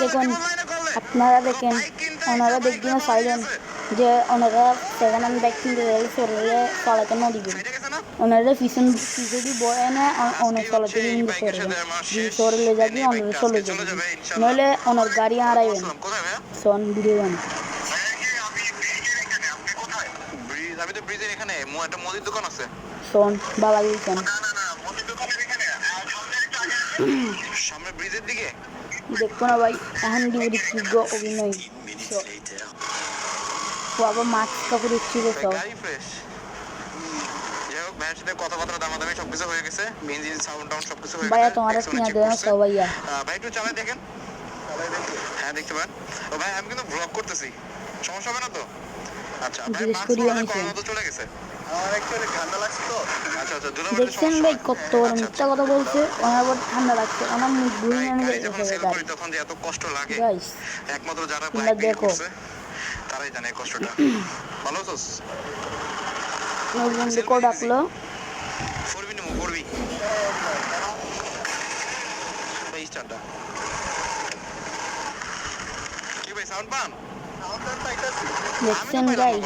দেখুন আপনারা দেখেন ওনারা দেখবেন সাইলেন যে ওনারা সেকেন্ড হ্যান্ড বাইক কিনতে গেলে শরীরে চালাতে না দিবেন ওনারা পিছন পিছনে বয়ে না অনেক চালাতে কিন্তু যদি শরীরে যাবি ওনারা চলে যাবে। নইলে ওনার গাড়ি কোথায় সন ভিডিও গান ব্রিজ আমি তো ব্রিজের এখানে। মো- একটা মুদির দোকান আছে। সন বাবা দিয়েছেন সামনে ব্রিজের দিকে? দেখো না ভাই এখন ডিউটি যোগ্য অভিনয় বাবা মাছ কাপড় ছিল সব। ভাইয়ের সাথে কথাবার্তা দামাদামি সবকিছু হয়ে গেছে। বেঞ্জিন সাউন্ড টাউন সবকিছু হয়ে ভাইয়া তোমার কিনা check দেয় করছে। ভাই একটু চালাই দেখেন। হ্যাঁ দেখতে পারেন ও ভাই আমি কিন্তু ব্লগ করতেছি। সমস্যা হবে না তো? আচ্ছা ভাই মাস্ক চলে গেছে। আমার একটু ঠান্ডা লাগছে তো। আচ্ছা আচ্ছা দুলাভাই দেখছেন ভাই কত মিথ্যা কথা বলছে ওনার আবার ঠান্ডা লাগছে ওনার মুখ ঘুরে ভাই, তখন যে এত কষ্ট লাগে একমাত্র যারা বাইক দেখো। তারাই জানে কষ্টটা। ভালো আছোস? ওর বন্ধু কো ডাকলো ভাই সাউন্ড পান? দেখছেন আমি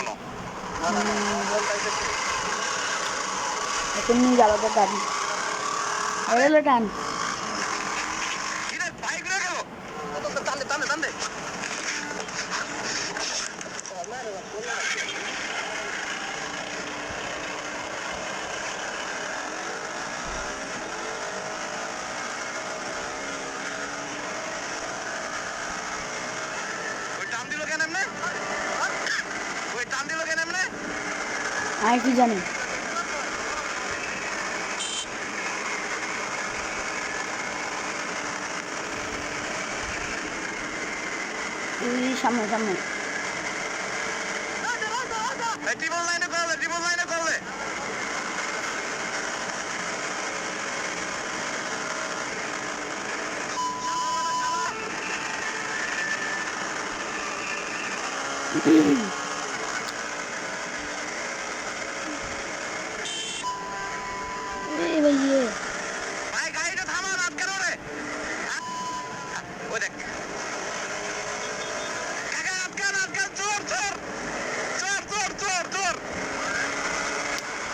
এখন নিয়ে যাব তো গাড়ি এলো টান কি রে, বাইক রয়ে গেল? টান দে, টান দে, টান দে। ওই টান দিল কেন এমনে? ওই টান দিল কেন এমনে? আমি কি জানি। সামনে সামনে। এই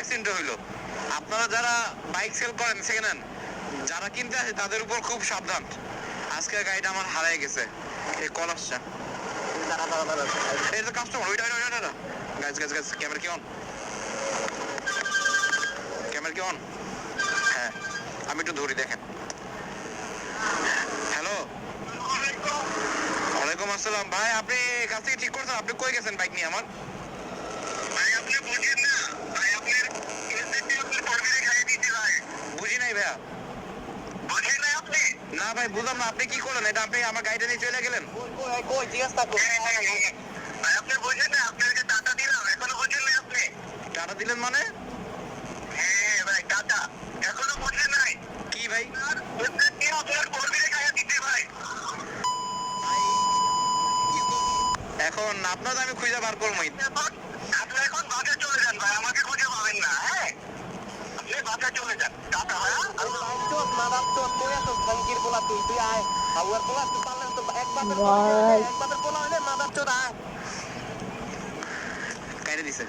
অ্যাক্সিডেন্ট হইল। আপনারা যারা বাইক সেল করেন হ্যান্ড যারা কিনতে আসে, তাদের উপর খুব সাবধান। আজকে গাড়িটা আমার হারাই গেছে। এই কল কাস্টমার ওইটা ওইটা ওইটা গাছ গাছ গাছ ক্যামেরা কি অন ক্যামেরা কি অন হ্যাঁ আমি একটু ধরি, দেখেন। হ্যালো ওয়ালাইকুম আসসালাম। ভাই, আপনি কাছ থেকে ঠিক করছেন? আপনি কই গেছেন বাইক নিয়ে আমার ভাই আপনি বুঝেন না ভাই আপনার না ভাই, বুঝলাম না। আপনি কি করলেন? এটা আপনি আমার গাড়িটা নিয়ে চলে গেলেন? টাটা দিলেন মানে? হ্যাঁ ভাই টাটা এখনও বুঝেন নাই কি ভাই? আপনার কর্মীরে গায়ে দিতে ভাই এখন আপনার আমি খুঁজে বার করব আপনি এখন বাসে চলে যান ভাই আমাকে খুঁজে পাবেন না হ্যাঁ আপনি বাসে চলে যান টাটা ভাই ভাই কাইরে দিছে।